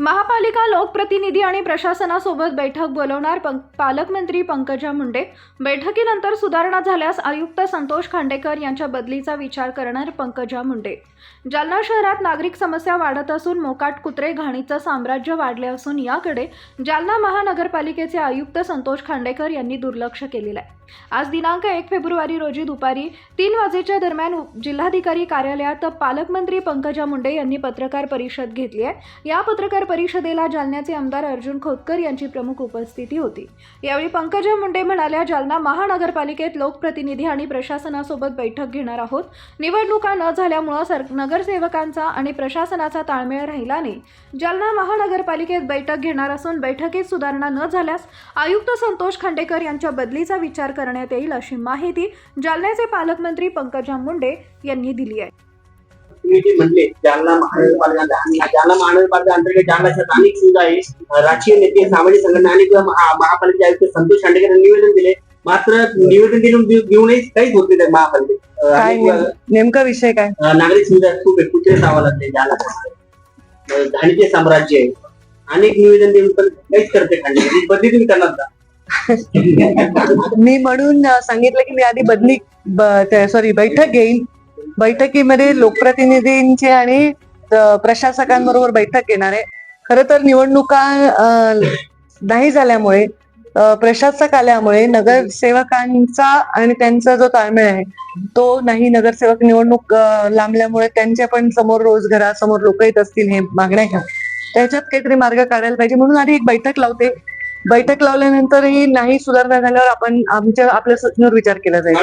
महापालिका लोकप्रतिनिधी आणि प्रशासनासोबत बैठक बोलवणार पं- पालकमंत्री पंकजा मुंडे. बैठकीनंतर सुधारणा झाल्यास आयुक्त संतोष खांडेकर यांच्या बदलीचा विचार करणार पंकजा मुंडे. जालना शहरात नागरिक समस्या वाढत असून मोकाट कुत्रे घाणीचं साम्राज्य वाढले असून याकडे जालना महानगरपालिकेचे आयुक्त संतोष खांडेकर यांनी दुर्लक्ष केलेलं आहे. आज दिनांक एक फेब्रुवारी रोजी दुपारी तीन वाजेच्या दरम्यान जिल्हाधिकारी कार्यालयात पालकमंत्री पंकजा मुंडे यांनी पत्रकार परिषद घेतली आहे. या पत्रकार परिषदेला जालन्याचे आमदार अर्जुन खोतकर यांची प्रमुख उपस्थिती होती. यावेळी पंकजा मुंडे म्हणाल्या जालना महानगरपालिकेत लोकप्रतिनिधी आणि प्रशासनासोबत बैठक घेणार आहोत. निवडणुका न झाल्यामुळं सर नगरसेवकांचा आणि प्रशासनाचा ताळमेळ राहिला नाही. जालना महानगरपालिकेत बैठक घेणार असून बैठकीत सुधारणा न झाल्यास आयुक्त संतोष खांडेकर यांच्या बदलीचा विचार करण्यात येईल अशी माहिती जालन्याचे पालकमंत्री पंकजा मुंडे यांनी दिली आहे. तुम्ही जे म्हणले जालना महानगरपालिका जालना महानगरपालिका अंतर्गत जालनाच्या अनेक सुविधा आहे राजकीय नेते सामाजिक संघटना महा- महापालिका आयुक्त संतोष यांनी निवेदन दिले. मात्र निवेदन दिलून देऊ- देऊनही काहीच होत नाही महापालिकेत. नेमका विषय काय? नागरिक सुविधा खूप आहे कुत्रे सावा लागते जालना घाणीचे साम्राज्य आहे. अनेक निवेदन देऊन पण काहीच करते ही बदली तुम्ही करणार का? मी म्हणून सांगितलं की मी आधी बदली सॉरी बैठक घेईन. बैठकीमध्ये लोकप्रतिनिधींची आणि प्रशासकांबरोबर बैठक घेणार आहे. खर तर निवडणुका नाही झाल्यामुळे प्रशासक आल्यामुळे नगरसेवकांचा आणि त्यांचा जो ताळमेळ आहे तो नाही. नगरसेवक निवडणूक लांबल्यामुळे त्यांच्या पण समोर रोजघरासमोर लोक येत असतील हे मागण्या घ्या. त्याच्यात काहीतरी मार्ग काढायला पाहिजे. म्हणून आधी एक बैठक लावते. बैठक लावल्यानंतरही नाही सुधारणा झाल्यावर आपण आमच्या आपल्या सूचनेवर विचार केला जाईल.